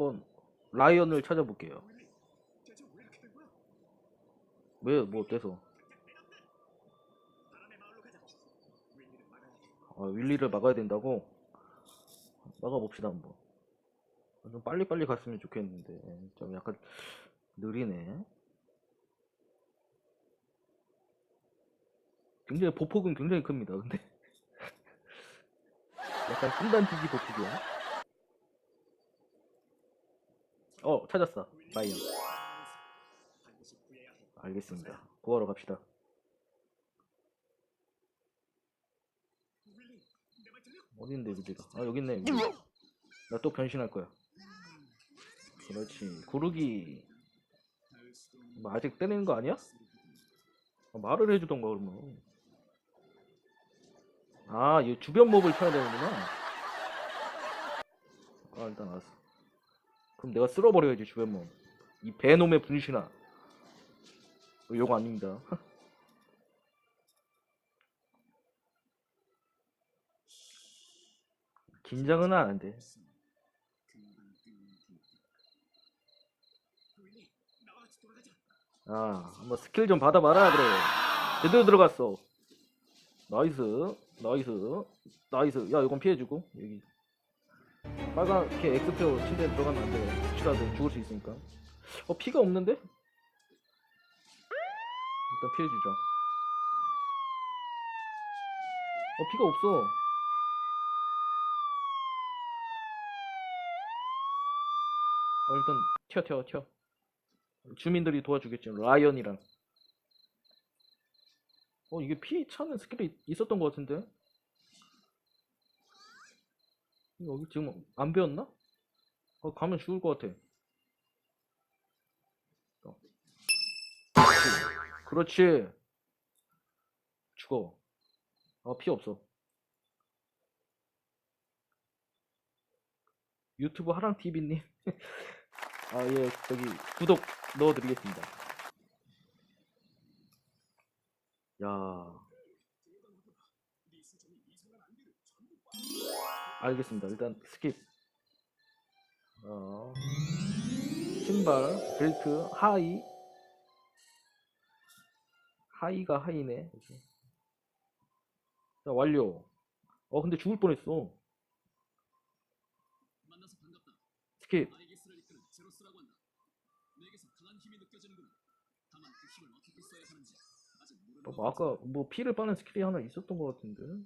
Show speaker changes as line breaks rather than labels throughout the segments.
네, 한번 라이언을 찾아볼게요. 왜, 뭐 어때서? 아, 윌리를 막아야 된다고? 막아봅시다, 한번. 좀 빨리빨리 갔으면 좋겠는데, 좀 약간 느리네. 굉장히 보폭은 굉장히 큽니다, 근데. 약간 순단지기 보폭이야. 어, 찾았어. 라이언. 알겠습니다. 구하러 갑시다. 어딘데, 윌리가? 아, 여기 있네. 나 또 변신할 거야. 그렇지. 구르기. 뭐 아직 때리는 거 아니야? 아, 말을 해주던가, 그러면. 아, 이 주변 몹을 쳐야 되는구나. 아, 일단 알았어. 그럼 내가 쓸어버려야지, 주변 몹. 이 배놈의 분신아. 어, 요거 아닙니다. 긴장은 안 돼. 아, 한번 스킬 좀 받아봐라, 그래. 제대로 들어갔어. 나이스, 나이스, 나이스. 야, 이건 피해주고, 여기. 빨갛게 엑스페어 침대에 들어가면 안 돼. 혹시라도 죽을 수 있으니까. 어, 피가 없는데? 일단 피해 주자. 어, 피가 없어. 어, 일단 튀어, 튀어, 튀어. 주민들이 도와주겠지. 라이언이랑. 어, 이게 피 차는 스킬이 있었던 것 같은데? 여기 지금 안 배웠나? 어, 가면 죽을 것 같아. 어. 그렇지. 그렇지. 죽어. 아, 피 없어. 유튜브 하랑TV님. 아, 예, 저기, 구독 넣어드리겠습니다. 야. 알겠습니다. 일단 스킵. 어, 신발, 벨트, 하이. 하이가 하이네. 자, 완료. 어, 근데 죽을 뻔했어. 스킵.
어,
것뭐 아까 뭐 피를 빠는 스킬이 하나 있었던 것 같은데.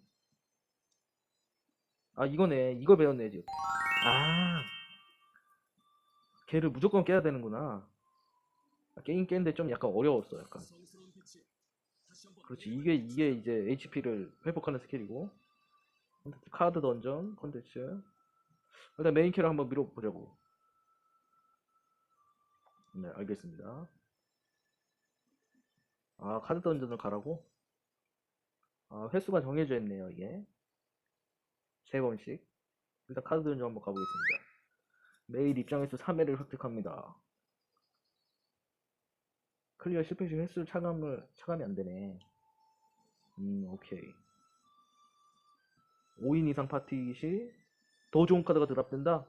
아 이거네. 이거 배웠네 지금. 아. 걔를 무조건 깨야 되는구나. 아, 게임 깨는데 좀 약간 어려웠어. 약간. 그렇지. 이게 이게 이제 HP를 회복하는 스킬이고. 카드 던전 컨텐츠. 일단 메인 캐를 한번 밀어보자고. 네, 알겠습니다. 아, 카드 던전을 가라고? 아, 횟수가 정해져 있네요, 이게. 세 번씩. 일단 카드 던전 한번 가보겠습니다. 매일 입장에서 3회를 획득합니다. 클리어 실패 시 횟수 차감을, 차감이 안 되네. 음, 오케이. 5인 이상 파티 시 더 좋은 카드가 드랍된다?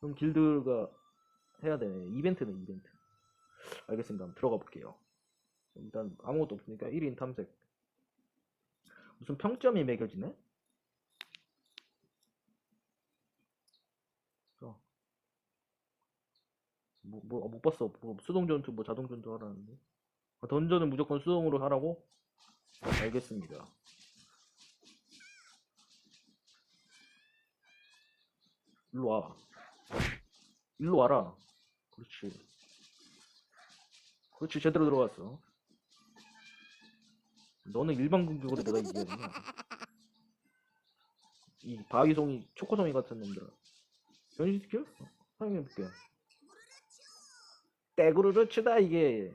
그럼 길드가 해야 되네. 이벤트네, 이벤트. 알겠습니다. 한번 들어가 볼게요. 일단 아무것도 없으니까 1인 탐색. 무슨 평점이 매겨지네? 어. 뭐, 뭐, 못 봤어. 뭐, 수동 전투, 뭐, 자동 전투 하라는데. 아, 던전은 무조건 수동으로 하라고? 알겠습니다. 일로 와. 일로 와라. 그렇지. 그렇지, 제대로 들어갔어. 너는 일반 공격으로 내가 이겨야 되냐? 이 바위송이, 초코송이 같은 놈들아. 변신시켜? 어, 사용해볼게. 떼구르르 치다, 이게.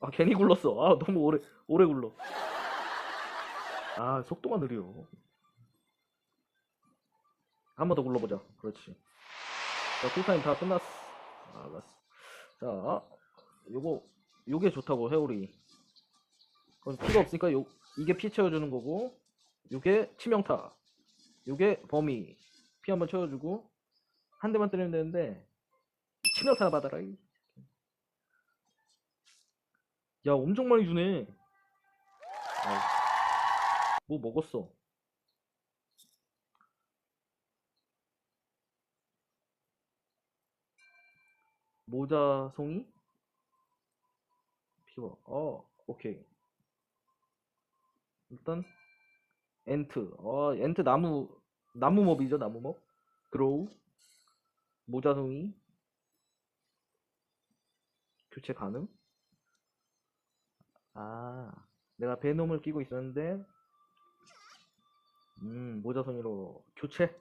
아, 괜히 굴렀어. 아, 너무 오래, 오래 굴러. 아, 속도가 느려. 한 번 더 굴러보자. 그렇지. 자, 쿨타임 다 끝났어. 아, 알았어. 자, 요거, 요게 좋다고, 회오리. 그럼 피가 없으니까 요, 이게 피 채워주는 거고, 요게 치명타. 요게 범위 피 한번 채워주고 한 대만 때리면 되는데 치명타 받아라 이. 야 엄청 많이 주네. 아, 뭐 먹었어? 모자 송이? 피워 어 오케이. 일단 엔트 어 엔트 나무 나무몹이죠 나무몹? 그로우 모자송이? 교체 가능? 아 내가 베놈을 끼고 있었는데 음 모자송이로 교체?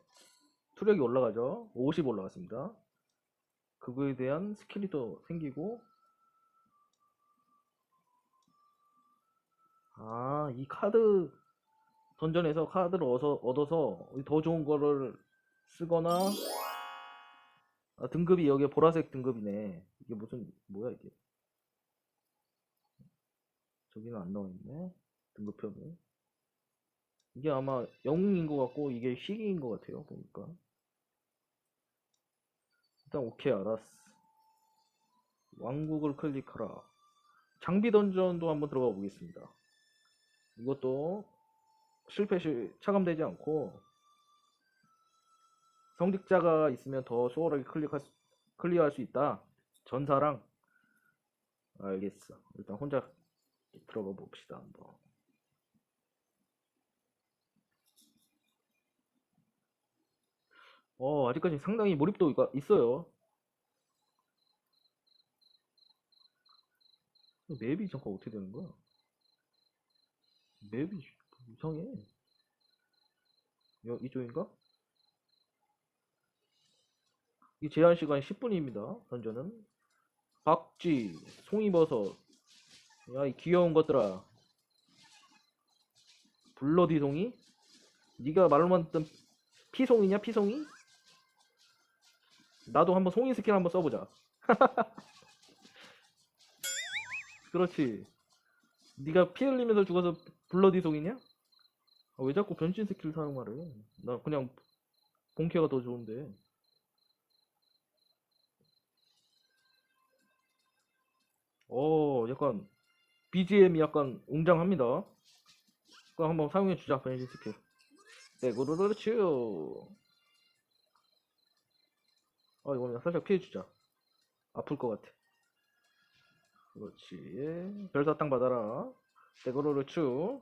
투력이 올라가죠. 50 올라갔습니다. 그거에 대한 스킬이 또 생기고. 아, 이 카드 던전에서 카드를 얻어, 얻어서 더 좋은 거를 쓰거나 아, 등급이 여기 보라색 등급이네. 이게 무슨 뭐야 이게? 저기는 안 나와 있네. 등급표는. 이게 아마 영웅인 것 같고 이게 희귀인 것 같아요. 보니까. 일단 오케이 알았어. 왕국을 클릭하라. 장비 던전도 한번 들어가 보겠습니다. 이것도 실패 시 차감되지 않고 성직자가 있으면 더 수월하게 클릭할 수, 클리어할 수 있다. 전사랑 알겠어. 일단 혼자 들어가 봅시다 한번. 어 아직까지 상당히 몰입도가 있어요. 맵이 잠깐 어떻게 되는 거야? 맵이 이상해. 여, 이쪽인가? 이 제한 시간 10분입니다. 던전은. 박쥐, 송이버섯. 야, 이 귀여운 것들아. 블러디 송이? 네가 말로만 듣던 피송이냐, 피송이? 나도 한번 송이 스킬 한번 써보자. 그렇지. 네가 피 흘리면서 죽어서 블러디 속이냐? 아, 왜 자꾸 변신 스킬 사용하래? 나 그냥 본캐가 더 좋은데. 어, 약간 BGM이 약간 웅장합니다. 그럼 한번 사용해 주자 변신 스킬. 네, 고르르르츄. 아, 이거는 살짝 피해 주자. 아플 것 같아. 그렇지. 별사탕 받아라. 대거로를 추.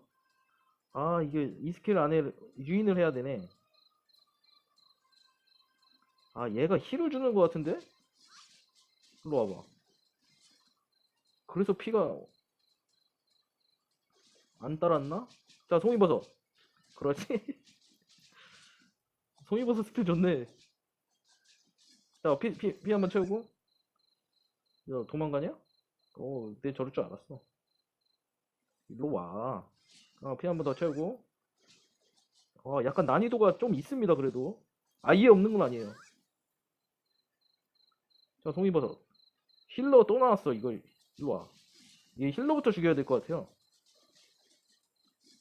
아, 이게 이 스킬 안에 유인을 해야 되네. 아, 얘가 힐을 주는 것 같은데? 일로 와봐. 그래서 피가 안 따랐나? 자, 송이버섯. 그렇지. 송이버섯 스킬 좋네. 자, 피, 피, 피 한번 채우고. 야, 도망가냐? 어, 내 저럴 줄 알았어. 일로 와. 어, 피 한번 더 채우고. 어, 약간 난이도가 좀 있습니다, 그래도. 아예 없는 건 아니에요. 자, 송이버섯. 힐러 또 나왔어, 이거. 일로 와. 이 힐러부터 죽여야 될 것 같아요.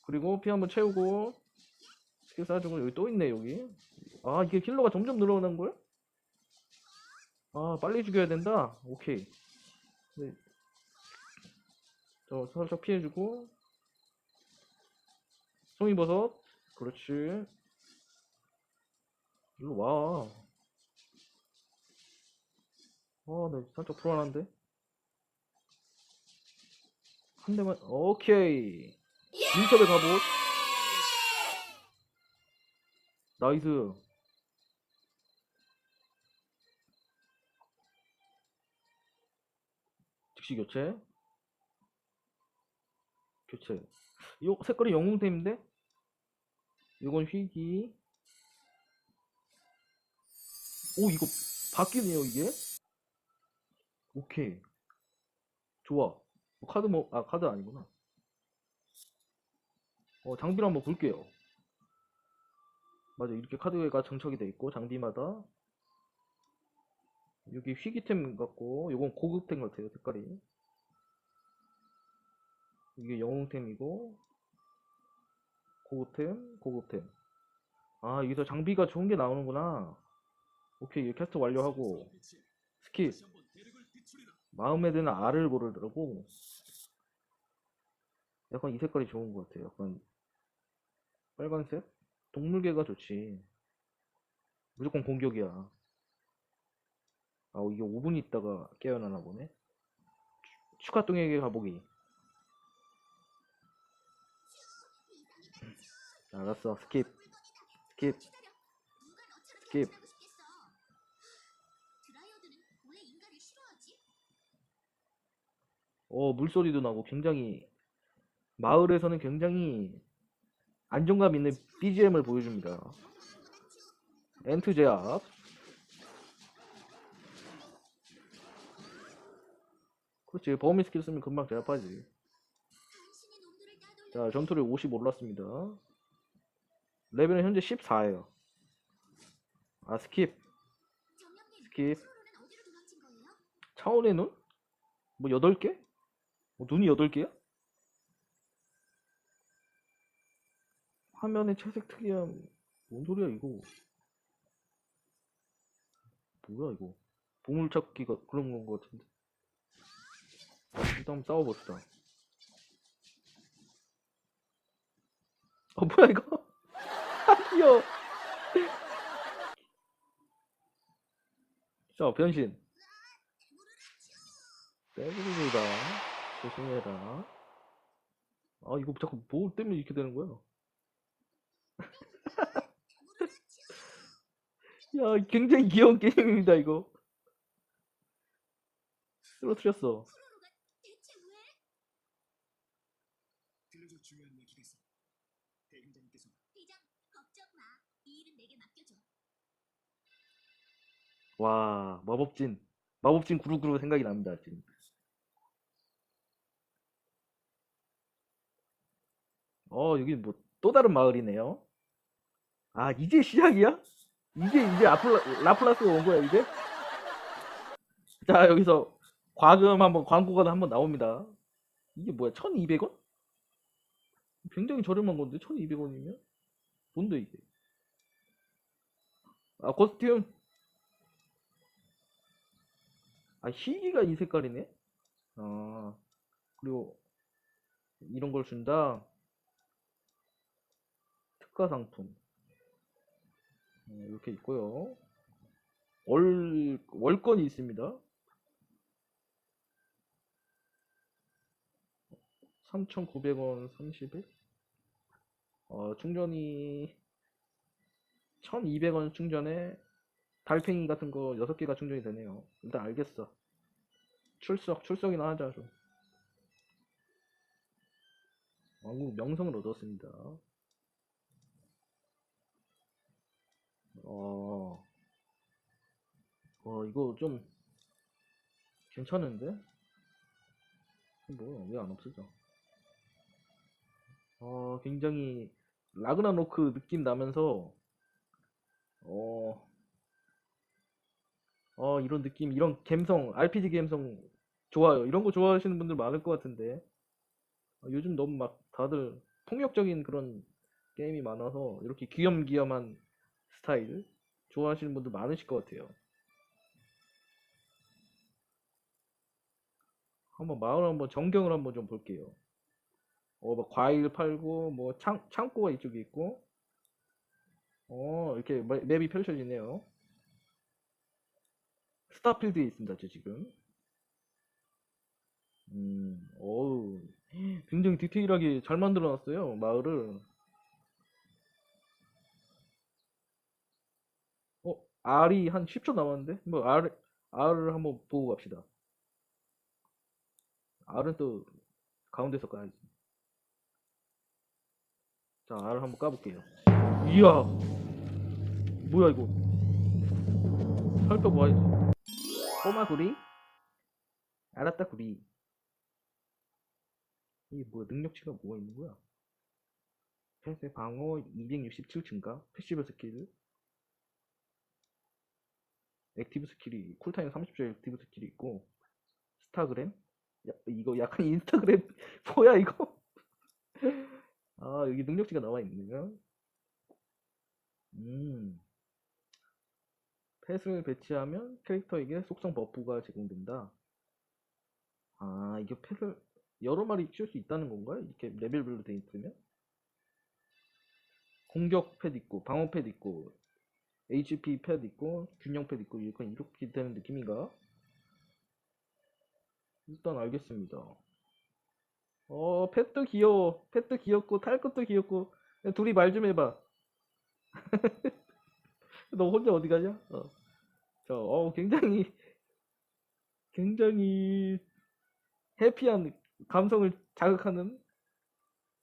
그리고 피 한번 채우고. 스킬 쏴주고, 여기 또 있네, 여기. 아, 이게 힐러가 점점 늘어나는 거야? 아, 빨리 죽여야 된다? 오케이. 네. 저 살짝 피해주고 송이버섯 그렇지 일로 와. 아, 나 살짝 불안한데. 한 대만, 오케이. 민첩의 갑옷. 나이스. 즉시 교체. 교체. 요 색깔이 영웅템인데? 이건 휘기. 오, 이거 바뀌네요, 이게? 오케이. 좋아. 뭐 카드 뭐, 아, 카드 아니구나. 어, 장비를 한번 볼게요. 맞아, 이렇게 카드가 장착이 돼 있고, 장비마다. 여기 휘기템 같고, 요건 고급템 같아요, 색깔이. 이게 영웅템이고, 고급템, 고급템. 아 여기서 장비가 좋은 게 나오는구나 오케이 캐스트 완료하고 스킵. 마음에 드는 알을 고르더라고 약간 이 색깔이 좋은 것 같아요. 약간 빨간색? 동물계가 좋지. 무조건 공격이야. 아 이게 5분 있다가 깨어나나 보네. 뚱에게 가보기. 알았어. 스킵. 스킵. 스킵?
어
물소리도 나고 굉장히 마을에서는 굉장히 안정감 있는 BGM을 보여줍니다 엔트 제압 그렇지 범위 스킬 쓰면 금방 제압하지 자 전투력 50 올랐습니다 레벨은 현재 14예요 아 스킵 스킵? 차원의 눈? 뭐 8개? 뭐 눈이 8개야? 화면의 채색 특이함. 뭔 소리야 이거? 뭐야 이거? 보물찾기가 그런 건 것 같은데. 일단 한번 싸워봅시다. 어 뭐야 이거? 귀여워. 자 변신. 빼부르다. 조심해라. 아 이거 자꾸 뭐 때문에 이렇게 되는 거야 야 굉장히 귀여운 게임입니다 이거. 쓰러뜨렸어. 와 마법진. 마법진 구루구루 생각이 납니다 지금. 어 여기 뭐 또 다른 마을이네요 아 이제 시작이야? 이제 이제 아플라, 라플라스가 온 거야 이제? 자 여기서 과금 한번 광고가 한번 나옵니다 이게 뭐야 1200원? 굉장히 저렴한 건데 1200원이면? 뭔데 이게 아 코스튬 아 희귀가 이 색깔이네? 아 그리고 이런 걸 준다 특가 상품 어, 이렇게 있고요 월 월권이 있습니다 3,900원 30일 어, 충전이 1,200원 충전에 달팽이 같은 거 6개가 충전이 되네요. 일단 알겠어. 출석, 출석이나 하자, 좀. 왕국 명성을 얻었습니다. 어, 어, 이거 좀 괜찮은데? 뭐야, 왜안 없어져? 어, 굉장히 라그나로크 느낌 나면서 어, 어, 이런 느낌, 이런 감성, RPG 감성 좋아요. 이런 거 좋아하시는 분들 많을 것 같은데. 어, 요즘 너무 막 다들 폭력적인 그런 게임이 많아서 이렇게 귀염귀염한 스타일 좋아하시는 분들 많으실 것 같아요. 한번 마을 한번 전경을 한번 좀 볼게요. 어, 뭐 과일 팔고 뭐 창, 창고가 이쪽에 있고 어, 이렇게 맵- 맵이 펼쳐지네요. 스타필드에 있습니다, 저 지금. 음, 어우, 굉장히 디테일하게 잘 만들어 놨어요, 마을을. 어, R이 한 10초 남았는데? 뭐, R, R을 한번 보고 갑시다. R은 또 가운데서 까야지. 자, R을 한번 까볼게요. 이야! 뭐야, 이거. 살펴 봐야지. 꼬마 구리? 알았다, 구리. 이게 뭐야, 능력치가 뭐가 있는 거야? 펜스의 방어 267 증가, 패시브 스킬, 액티브 스킬이, 쿨타임 30초 액티브 스킬이 있고, 스타그램? 야, 이거 약간 인스타그램, 뭐야, 이거? 아, 여기 능력치가 나와 있네요. 음. 펫을 배치하면 캐릭터에게 속성 버프가 제공된다. 아, 이게 펫을 여러 마리 키울 수 있다는 건가요? 이렇게 레벨별로 돼 있으면? 공격 펫 있고, 방어 펫 있고, HP 펫 있고, 균형 펫 있고, 이렇게, 이렇게 되는 느낌인가? 일단 알겠습니다. 어, 펫도 귀여워. 펫도 귀엽고, 탈 것도 귀엽고, 야, 둘이 말 좀 해봐. 너 혼자 어디 가냐? 어. 저, 어, 굉장히, 굉장히 해피한 감성을 자극하는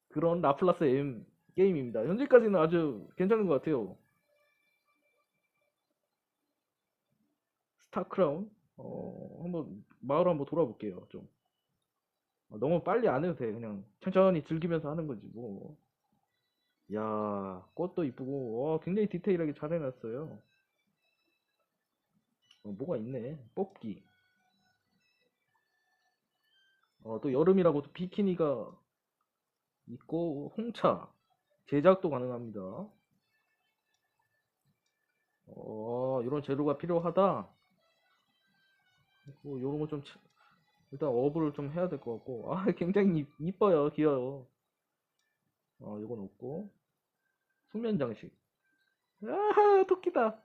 그런 라플라스 M 게임입니다. 현재까지는 아주 괜찮은 것 같아요. 스타크라운? 어, 한번, 마을 한번 돌아볼게요, 좀. 어, 너무 빨리 안 해도 돼. 그냥 천천히 즐기면서 하는 거지, 뭐. 야, 꽃도 이쁘고, 와, 굉장히 디테일하게 잘 해놨어요. 어, 뭐가 있네. 뽑기. 어, 또 여름이라고 또 비키니가 있고, 홍차. 제작도 가능합니다. 어, 이런 재료가 필요하다. 뭐, 요런 거 좀, 치- 일단 어부를 좀 해야 될 것 같고. 아, 굉장히 이- 이뻐요. 귀여워. 어, 요건 없고. 수면 장식. 아, 토끼다.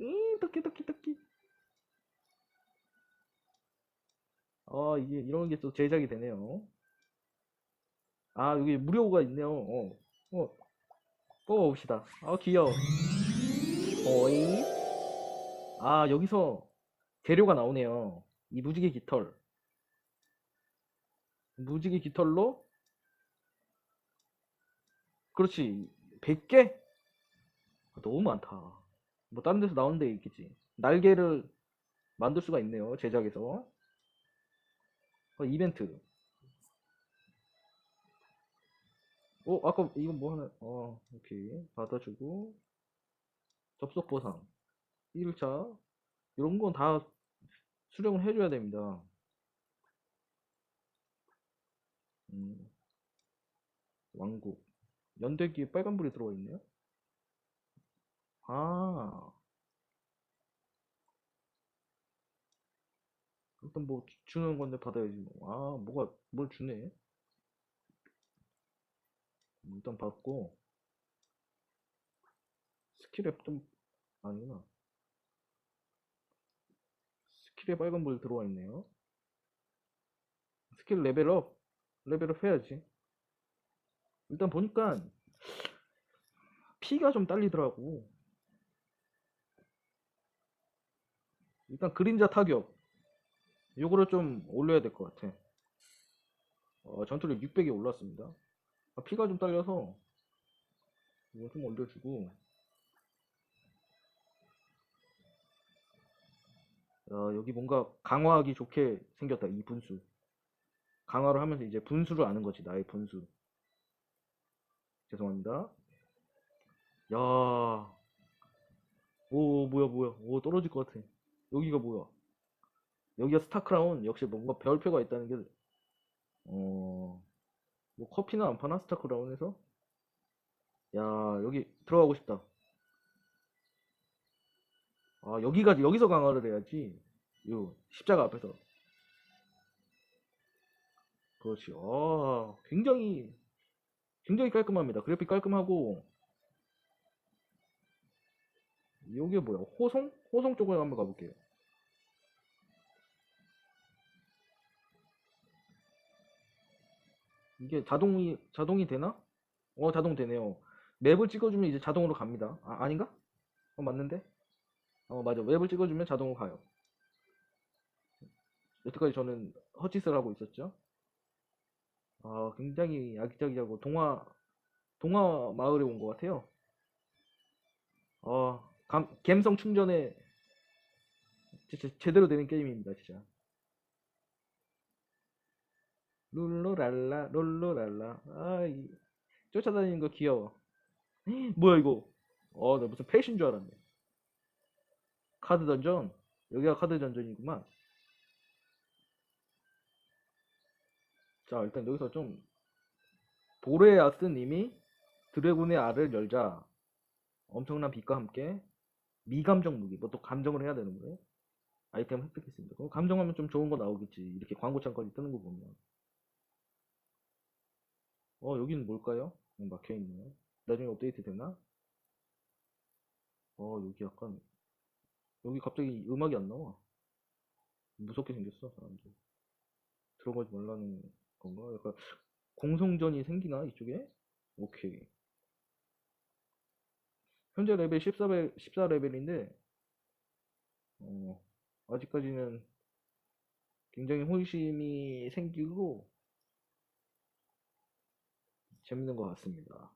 이, 토끼, 토끼, 토끼. 어, 이게, 이런 게 또 제작이 되네요. 아, 여기 무료가 있네요. 어, 어, 뽑아봅시다. 아, 귀여워. 어이. 아, 여기서 재료가 나오네요. 이 무지개 깃털. 무지개 깃털로, 그렇지. 100개? 너무 많다. 뭐, 다른 데서 나오는 데 있겠지. 날개를 만들 수가 있네요. 제작에서. 어, 이벤트. 어, 아까 이건 뭐 하나, 어, 오케이. 받아주고, 접속 보상. 1차. 이런 건 다 수령을 해줘야 됩니다. 음, 왕국. 연대기에 빨간불이 들어가 있네요. 아, 일단 뭐 주- 주는 건데 받아야지 뭐. 아, 뭐가 뭘 주네. 음, 일단 받고 스킬에 좀 아니구나. 스킬에 빨간불 들어와 있네요. 스킬 레벨업 레벨업 해야지. 일단 보니까 피가 좀 딸리더라고. 일단 그림자 타격 요거를 좀 올려야 될 것 같아. 어, 전투력 600이 올랐습니다. 아, 피가 좀 딸려서 이거 좀 올려주고 어, 여기 뭔가 강화하기 좋게 생겼다 이 분수. 강화를 하면서 이제 분수를 아는 거지 나의 분수. 죄송합니다. 야, 오 뭐야 뭐야. 오 떨어질 것 같아. 여기가 뭐야? 여기가 스타크라운? 역시 뭔가 별표가 있다는 게 어, 뭐 커피는 안 파나? 스타크라운에서? 야 여기 들어가고 싶다. 아 여기가 여기서 강화를 해야지. 요 십자가 앞에서. 그렇지. 아 굉장히 굉장히 깔끔합니다. 그래픽 깔끔하고 요게 뭐야? 호송? 호송 쪽으로 한번 가볼게요. 이게 자동이 자동이 되나? 어 자동 되네요. 맵을 찍어주면 이제 자동으로 갑니다. 아 아닌가? 어 맞는데? 어 맞아. 맵을 찍어주면 자동으로 가요. 여태까지 저는 헛짓을 하고 있었죠. 아 굉장히 아기자기하고 동화 동화 마을에 온 것 같아요. 어 감, 감성 충전에 진짜 제대로 되는 게임입니다, 진짜. 룰루랄라 룰루랄라 아 이 쫓아다니는 거 귀여워 뭐야 이거 어나 무슨 펫인 줄 알았네 카드 던전. 여기가 카드 던전이구만. 자 일단 여기서 좀 보레아스님이 드래곤의 알을 열자. 엄청난 빛과 함께 미감정 무기 뭐 또 감정을 해야 되는 거예요. 아이템 획득했습니다. 그럼 감정하면 좀 좋은 거 나오겠지. 이렇게 광고창까지 뜨는 거 보면. 어 여기는 뭘까요? 음, 막혀있네요. 나중에 업데이트 되나? 어 여기 약간 여기 갑자기 음악이 안 나와 무섭게 생겼어 사람들 들어가지 말라는 건가? 약간 공성전이 생기나 이쪽에? 오케이 현재 레벨 14레벨, 14레벨인데 어, 아직까지는 굉장히 호기심이 생기고 재밌는 것 같습니다